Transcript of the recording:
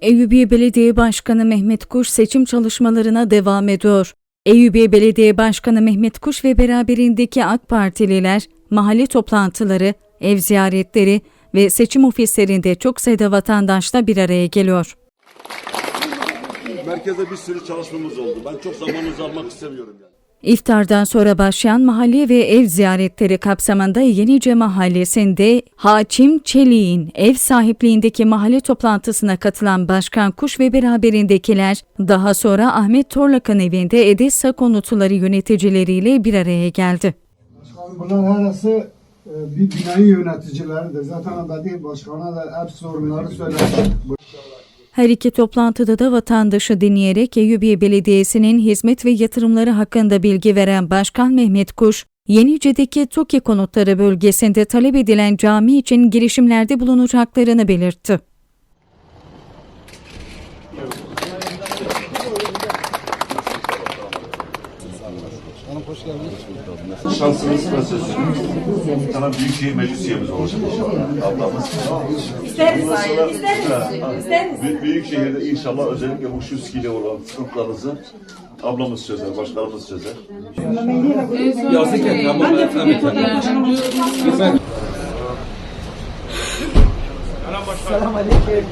Eyüpiye Belediye Başkanı Mehmet Kuş seçim çalışmalarına devam ediyor. Eyüpiye Belediye Başkanı Mehmet Kuş ve beraberindeki AK Partililer mahalle toplantıları, ev ziyaretleri ve seçim ofislerinde çok sayıda vatandaşla bir araya geliyor. Merkezde bir sürü çalışmamız oldu. Ben çok zamanınızı almak istemiyorum yani. İftardan sonra başlayan mahalle ve ev ziyaretleri kapsamında Yenice Mahallesi'nde Haçim Çelik'in ev sahipliğindeki mahalle toplantısına katılan Başkan Kuş ve beraberindekiler daha sonra Ahmet Torlak'ın evinde Edessa konutuları yöneticileriyle bir araya geldi. Başkanım bunlar arası e, bir binayı yöneticileridir. Zaten belediye başkanına da hep sorunları söyledim. Her iki toplantıda da vatandaşı dinleyerek Eyüpiye Belediyesi'nin hizmet ve yatırımları hakkında bilgi veren Başkan Mehmet Kuş, Yenice'deki TOKİ konutları bölgesinde talep edilen cami için girişimlerde bulunacaklarını belirtti. Şansınız nasıl? Bir tane Büyükşehir Meclis üyemiz olacak inşallah. Ablamız. İsteriz, isteriz, ha. isteriz. Büyük, Büyükşehir'de inşallah özellikle bu şuskiyle olan sıkıntılarınızı ablamız çözer, başkanımız çözer. Yazık et ama ben efendim. Selam aleyküm.